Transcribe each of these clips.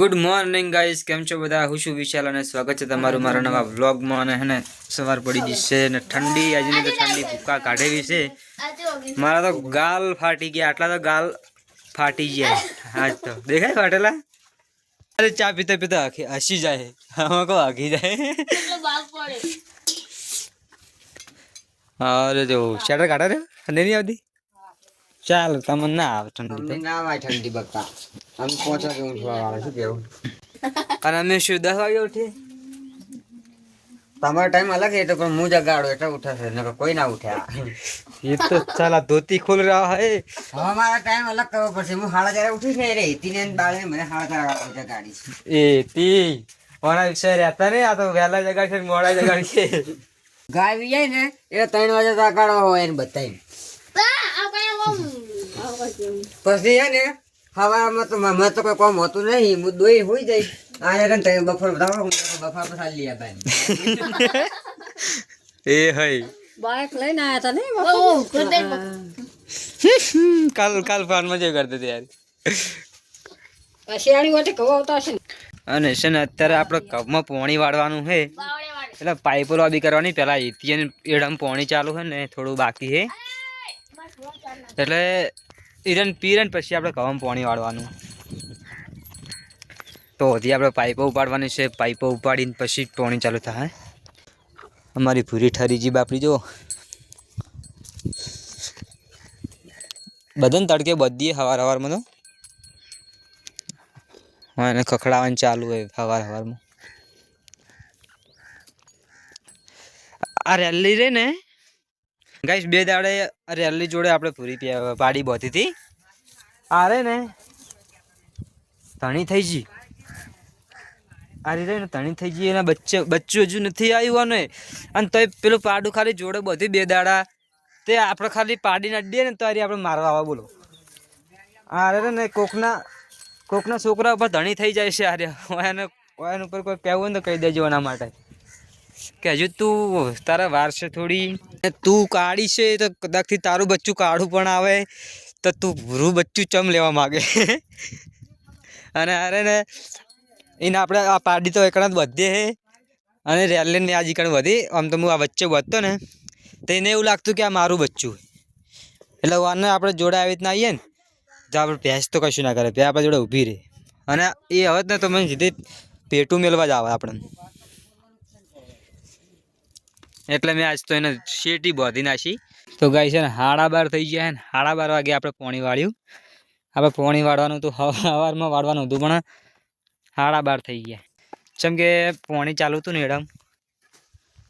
Good morning guys કેમ છો બધા? હું છું વિશાલ અને સ્વાગત છે તમારું મારા નવા વ્લોગમાં અને હેને, સવાર પડી જશે અને ઠંડી. આજની તો ઠંડી ભૂકા કાઢેવી છે. મારા તો ગાલ ફાટી ગયા. આટલા તો ગાલ ફાટી ગયા. આજ તો. દેખાય ફાટેલા? અરે ચા પીતા પીતા હસી- જાય. આમાં કહો હગી જાય. અરે જો શેટર કાઢે રે નહીં આવતી? ચાલો તમે ના આવે ઠંડી ના આવે ઠંડી બકા. અમે પહોંચા કે ઊંઘવા વાળા શું કેવું? અને અમે શું દસ વાગે ઉઠીએ? તમારો ટાઈમ અલગ છે પણ હું જગાડો એટલે ઉઠાશે નકર કોઈ ના ઉઠ્યા એ તો ચાલા ધોતી ખોલ રહ્યા હે. હવે મારા ટાઈમ અલગ કરવો પડશે. હું હાડા ચારે ઉઠીશ ને રે ઈતી ને બાળે મને હાડા ચારે જગાડીશ એ તી ઓના વિશે રહેતા નહીં આ તો વહેલા જગાડશે મોડા જગાડશે ગાય જાય ને એ ત્રણ વાગે જગાડો હોય એને બતાવીને પછી હે ને હવામાં તો મને તો કોઈ કામ હોતું નહીં. હું દોઈ હોઈ જઈશ. આયા યાર તમે બફર બતાવો. હું તો બફાર પર ખાલી લ્યા બાય એ હઈ. બાઇક લઈને આયા હતા ને કાલ કાલ ફાન મજા थे યાર. શિયાળી વાટે કહો આવતા હશે અને છે ને અત્યારે આપણે કપમાં પોણી વાળવાનું છે એટલે પાઇપો લાબી કરવાની. પેલા એથી અને એડમ પોણી ચાલુ છે ને થોડું બાકી છે એટલે ઈરન પીરન પછી આપણે કવામાં પોણી વાળવાનું. તો હજી આપણે પાઇપો ઉપાડવાની છે. પાઇપો ઉપાડીને પછી પાણી ચાલુ થાય. અમારી ભૂરી ઠરીજી આપણી જો બધાને તડકે બધી હવાર હવારમાં તો. એને ખખડાવવાનું ચાલુ હોય હવાર હવારમાં. આ રેલી રે ને ગાઈસ બે દાડે રેલી જોડે આપણે પૂરી પાડી બોતી હતી આરે ને. તણી થઈ ગઈ આરે રે ને તણી થઈ ગઈ એના બચ્ચે બચ્ચું હજુ નથી આવ્યું ને અને તોય પેલું પાડું ખાલી જોડે બધી બે દાડા. તે આપણે ખાલી પાડીને અડીએ ને તો આરી આપણે મારવા આવવા બોલો. આરે રે ને કોકના કોકના છોકરા ઉપર ધણી થઈ જાય છે આર્ય એને એના ઉપર કોઈ કહેવું હોય ને તો કહી દેજો એના માટે. કે હજુ તું તારા વાર છે થોડી. તું કાળી છે તો કદાચથી તારું બચ્ચું કાળું પણ આવે તો તું ભૂરું બચ્ચું ચમ લેવા માગે. અને અરે ને, એને આપણે આ પાડી તો એકણા વધે હે. અને રેલી મેં આજે કણ વધી, આમ તો હું આ વચ્ચે વધતો ને, તો એને એવું લાગતું કે આ મારું બચ્ચું એટલે વારને આપણે જોડે આવી રીતના આવીએ ને, તો આપણે ભેંસ તો કશું ના કરે ભે આપણા જોડે ઊભી રહે. અને એ હવે ને તો મને સીધી પેટું મેળવા જ આવે આપણે એટલે મેં આજ તો એને શેટી બાંધી નાખી. તો ગાય છે ને હાડા બાર થઈ ગયા ને, હાડા બાર વાગે આપણે પોણી વાળ્યું. આપણે પોણી વાળવાનું હતું સવારમાં વાળવાનું હતું, પણ હાડા બાર થઈ ગયા. જેમ કે પોણી ચાલુ હતું ને એડમ,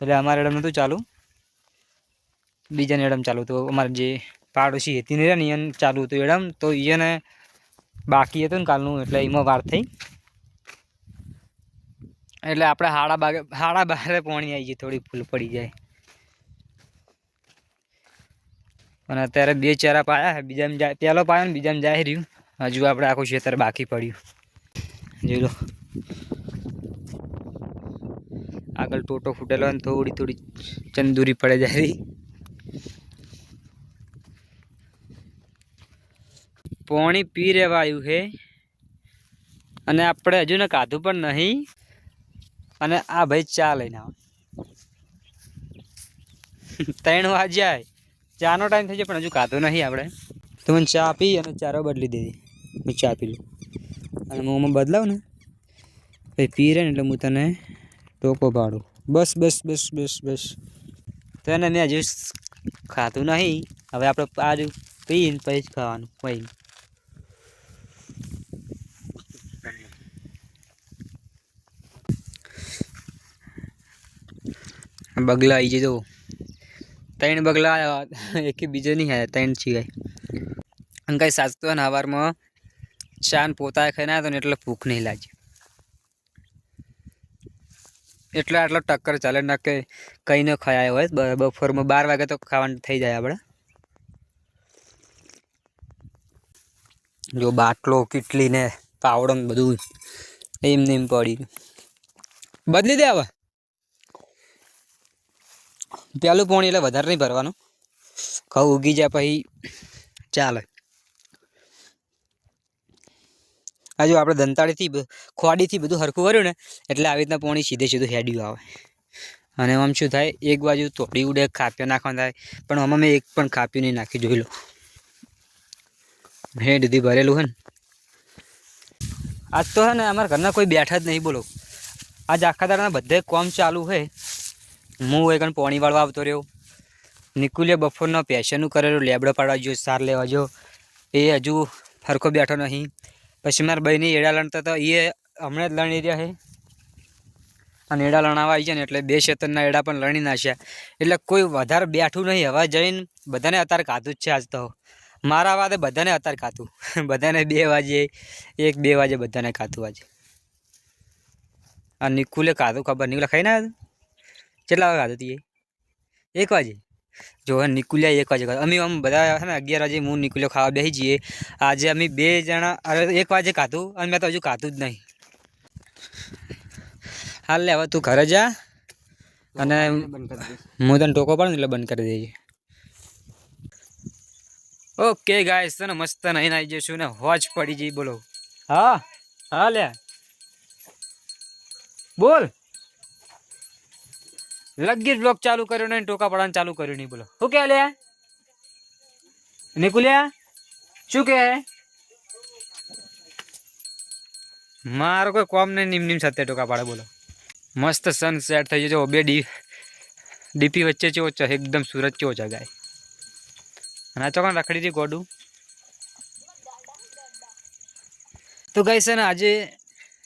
એટલે અમારે એડમ નહોતું ચાલુ. બીજાને એડમ ચાલુ હતું. અમારે જે પાડોશી હતી ને એને ચાલુ હતું એડમ, તો એને બાકી હતું ને કાલનું, એટલે એમાં વાર થઈ. એટલે આપણે હાડા બાગે હાડા બારે પોણી આવી જાય થોડી ફૂલ પડી જાય. અને અત્યારે બે ચારા પાયા બીજામાં જાય પહેલો પાયો ને બીજામાં જાય રહ્યું. હજુ આપણે આખું ખેતર બાકી પડ્યું. જોઈ લો. આગળ ટોટો ફૂટેલો ને થોડી થોડી ચંદુરી પડે જાય પોણી પી રહેવાયું છે અને આપણે હજુ ને કાધું પણ નહીં. અને આ ભાઈ ચા લઈને આવે. ત્રણ વાગ્યા ચાનો ટાઈમ થઈ જાય, પણ હજુ કાધું નહીં આપણે. તો મને ચા પી અને ચારો બદલી દીધી. હું ચા પી લઉં. અને મોંમાં બદલાવ ને પછી પી રહે ને એટલે હું તને ટોકો પાડું. બસ બસ બસ બસ બસ. તો એને મેં હજુ ખાધું નહીં. હવે આપણે આજુ પીને પછી જ ખાવાનું. પછી બગલા આવી જજો. ત્રણ બગલા આવ્યા એક બીજો નહીં આવ્યા ત્રણ સિવાય. અને કાંઈ સાચતો ને સવારમાં ચાન પોતા ખાઈને આવ્યો ને એટલે ભૂખ નહીં લાગી. એટલે આટલો ટક્કર ચાલે ના કે કંઈ ન ખાયા હોય બપોરમાં બાર વાગે તો ખાવાનું થઈ જાય આપણે જો બાટલો, કીટલી ને પાવડો બધું એમ ને એમ પડી બદલી દે હવે. પેલું પોણી એટલે વધારે નહીં ભરવાનું. ઘઉં ઉગી જાય પછી ચાલે. હજુ આપણે દંતાળીથી ખોડીથી બધું હરખું કર્યું ને, એટલે આવી રીતના પોણી સીધે સીધું હેડ્યું આવે. અને આમ શું થાય, એક બાજુ તોડી ઉડે કાપ્યો નાખવાનું થાય, પણ આમાં મેં એક પણ ખાપ્યું નહીં, નાખી જોઈ લો. હે સુધી ભરેલું હે ને. આજ તો હે ને અમારા ઘરના કોઈ બેઠા જ નહીં બોલો. આજ આખા દાડાના બધે કોમ ચાલુ છે હું એક પોણી વાળવા આવતો રહ્યો. નિકુલે બફોરનો પેશનનું કરેલું લેબડો પાડવા ગયો સાર લેવા જો એ હજુ ફરકો બેઠો નહીં. પછી મારા ભાઈની એડા લણતા તો એ હમણાં જ લણી રહ્યા છે. અને એડા લણાવા આવી જાય ને એટલે બે શેતરના એડા પણ લણી નાખ્યા. એટલે કોઈ વધારે બેઠું નહીં. હવે જઈને બધાને અત્યારે કાધું જ છે આજ તો. મારા વાદે બધાને અત્યારે કાતું બધાને બે વાગે એક બે વાગે બધાને કાતું આજે. આ નિકુલે કાતું ખબર નિકુલે ખાઈ ના કેટલા વાગે હતી તી એક વાગે? જો નીકળ્યા નિકુલિયા એક વાગે. અમે આમ બધા હે ને અગિયાર વાગે હું નીકળ્યો ખાવા બેસી જઈએ. આજે અમે બે જણા અરે એક વાગે ખાધું અને મેં તો હજુ ખાધું જ નહીં. હાલ લે હવે તું ઘરે જા. અને હું તને ટોકો પાડું ને એટલે બંધ કરી દેજે. ઓકે ગાઈસ તને મસ્ત નહીં આવી જઈશું ને. હોજ પડી જઈ બોલો. હા હા લે. બોલ. લગી જ બ્લોક ચાલુ કર્યો નહીં ટોકા પડવાનું ચાલુ કર્યું નહીં, બોલો. શું કે લે નિકુલ્યા શું કે મારો કોઈ કોમ નહીં નિમ નિમ સાથે ટોકા પાડે, બોલો. મસ્ત સન સેટ થઈ જજો, બે ડી ડીપી વચ્ચે ચેવો છે? એકદમ સુરત ચેવો છે, ગાય? અને આ ચોકન રખડી હતી ગોડું? તો ગાય છે ને, આજે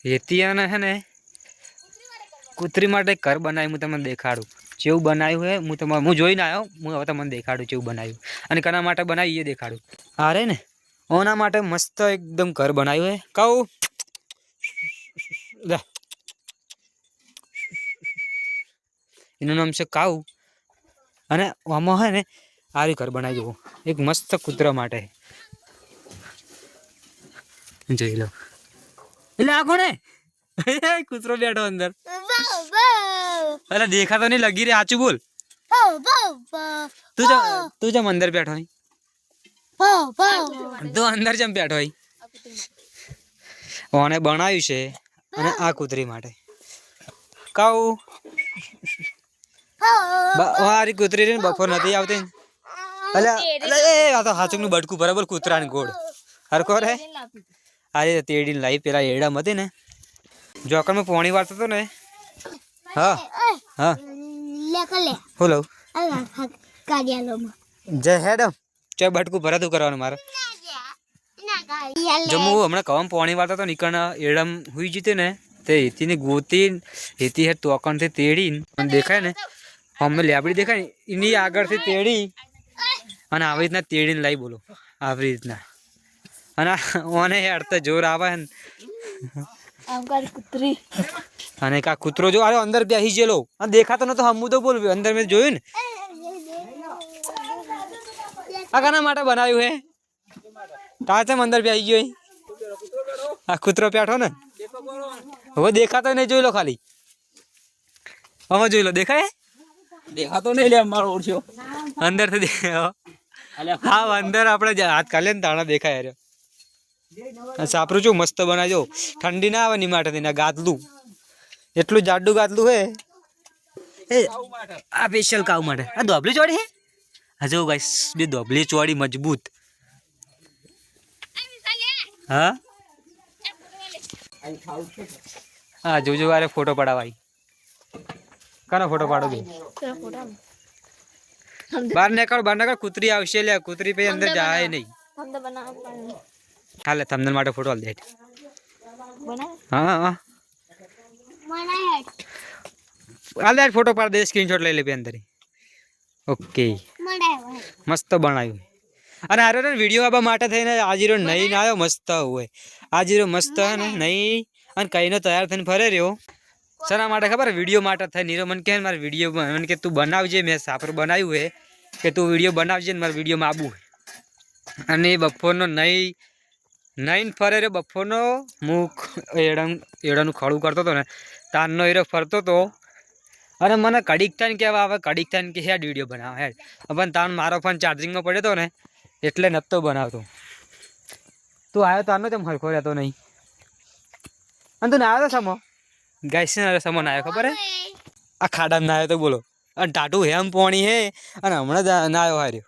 હેતિયાને હે ને કૂતરી માટે ઘર બનાવ્યું, હું તમને દેખાડું. જેવું બનાવ્યું હે, હું તમારે હું જોઈને આવ્યો, હું હવે તમને દેખાડું જેવું બનાવ્યું. અને કના માટે બનાવ્યું એ દેખાડું. અરે ને? ઓના માટે મસ્ત એકદમ ઘર બનાવ્યું હે. કહું એનું નામ છે કાઉ. અને આમાં હે ને આરી ઘર બનાવી જવું એક મસ્ત કૂતરા માટે. જોઈ લો. એટલે આ કોને કૂતરો બેઠો અંદર. અરે દેખાતો નહીં લગી રે સાચું બોલ. તું જો તું જમ અંદર બેઠો હોય તું અંદર જેમ બેઠો હોય ઓને બનાવ્યું છે અને આ કૂતરી માટે. કાઉ. મારી કૂતરી રે ને બફોર નથી આવતી ને. અલ્યા એ આ તો હાચુકનું બટકું બરાબર કૂતરાની ગોળ. હરકો રે આ તેડી લાવી. પેલા એડામ હતી ને. જો અકલ મેં પોણી વાળતો હતો ને હા હા હું લઉં જય હેડમ ચો બટકું ભરાતું કરવાનું મારે જો હું હમણાં કવમ પોણી વાળતો હતો નીકળ એડમ હુઈ જીતી ને તે હેતીને ગોતી હેતી હે તોકણથી અને દેખાય ને અમે લેબડી દેખાય ને એની આગળથી તેડી અને આવી રીતના તેડીને લાવી બોલો આવી રીતના અને ઓને અડતા જોર આવે ને કૂતરી અને કા કૂતરો જો અરે અંદર બેસી ગયેલો. અને દેખાતો નતો હમું તો બોલ અંદર મેં જોયું ને. આ કાના માટે બનાવ્યું હે? તા છે અંદર બેસી ગયો? આ કૂતરો બેઠો ને. હવે દેખાતો નહીં જોઈ લો ખાલી. હવે જોઈ લો દેખાય? દેખાતો નહીં લે મારો ઓળખ્યો અંદરથી હા. અંદર આપણે હાથ કાલે ને તાણા દેખાય રહ્યો સાપરું છું મસ્ત બનાવજો. ઠંડી ના આવે ની માટે ગાદલું. ગાતલું એટલું જાડું ગાતલું હે? એ આ સ્પેશિયલ કાવ માટે. આ દોબલી ચોડી હે? હજો ગાઈસ બે દોબલી ચોડી મજબૂત. હા? હા જોજો વારે ફોટો પડાવાય કાનો ફોટો પાડો બે બહાર નીકળ બહાર નીકળ કૂતરી આવશે લે કૂતરી પછી અંદર જાય નહીં. હાલે તમને માટે ફોટો હાલ દે હા હા. દે ફોટો પાડ દે સ્ક્રીનશોટ લઈ લે પે અંદર ઓકે મસ્ત બનાવ્યું. અને અરે વીડિયો આવવા માટે થઈને આજીરો નહીં આવ્યો, મસ્ત હોય. આજીરો મસ્ત ને, નહીં. અને કઈનો તૈયાર થઈને ફરે રહ્યો. શેના માટે ખબર? વીડિયો માટે થાય. નીરો મને કહે મારે વીડિયો મને કે, તું બનાવજે. મેં સાપર બનાવ્યું હે. કે તું વીડિયો બનાવજે ને મારા વિડીયોમાં આવવું હે. અને બપોરનો નહીં નહીં ફરે રે બપોરનો હું એડા એડાનું ખડું કરતો હતો ને તારનો એરો ફરતો હતો અને મને કડીક થઈને કહેવા આવે કડીક થઈને કે હેડ વીડિયો બનાવે હેડ પણ તાર મારો ફોન ચાર્જિંગમાં પડ્યો હતો ને, એટલે નહોતો બનાવતો. તું આવ્યો તારનો તેમ હરખો રહેતો નહીં. અને તું નાયો તો સમો? ગાઈસ ને સમો? નાયો ખબર હે? આ ખાડા નાયો તો બોલો. અને ટાટું હેમ પોણી હે. અને હમણાં ના નાયો હાર્યો.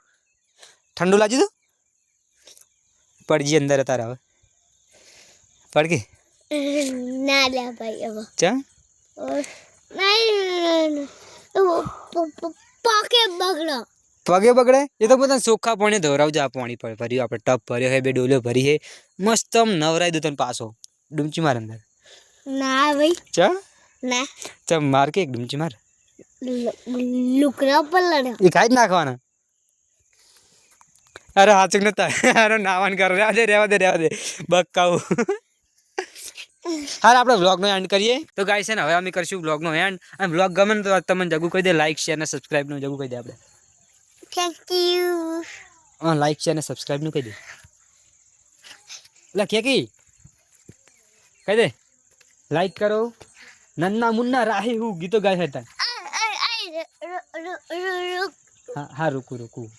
ઠંડુ લાગી તું? પડજી અંદર તારા હવે. પડકી ના લે ભાઈ હવે. ચા? પાકે બગડો. પગે બગડે? એ તો બધા ચોખ્ખા પાણી ધોરાવજો આ પાણી પર. ભર્યું આપણે ટપ ભર્યો હે બે ડોલ્યો ભરી હે. મસ્ત આમ નવરાઈ દો તને પાછો. ડુમચી માર અંદર. ના ભાઈ. ચા? ના. ચા માર કે એક ડુમચી માર? લુકરા પર લડ્યો. એ ખાઈ જ નાખવાના. અરે હાચુક નતા અરે નાવાન કરો રહેવા દે રહેવા દે રહેવા દે બકાવું હાર આપણે વ્લોગનો એન્ડ કરીએ તો ગાય છે ને હવે અમે કરશું વ્લોગનો એન્ડ અને વ્લોગ ગમે ને તો તમને જગુ કહી દે લાઈક શેર અને સબસ્ક્રાઈબનું જગુ કહી દે આપણે થેન્ક યુ હા લાઈક શેર અને સબસ્ક્રાઈબનું કહી દે એટલે કે કી કહી દે લાઈક કરો નન્ના મુન્ના રાહી હું ગીતો ગાય હતા हाँ हाँ रुको रुको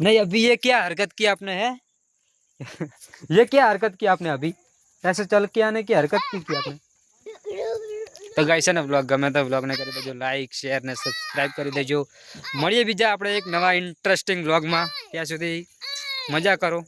नहीं अभी ये क्या हरकत की आपने है ये क्या हरकत की आपने अभी ऐसे चल के आने की हरकत की की आपने તો ગાઈસ છે ને વ્લોગ ગમે તો વ્લોગને કરી દેજો લાઈક શેર ને સબસ્ક્રાઇબ કરી દેજો મળીએ બીજા આપણે એક નવા ઇન્ટરેસ્ટિંગ વ્લોગમાં ત્યાં સુધી મજા કરો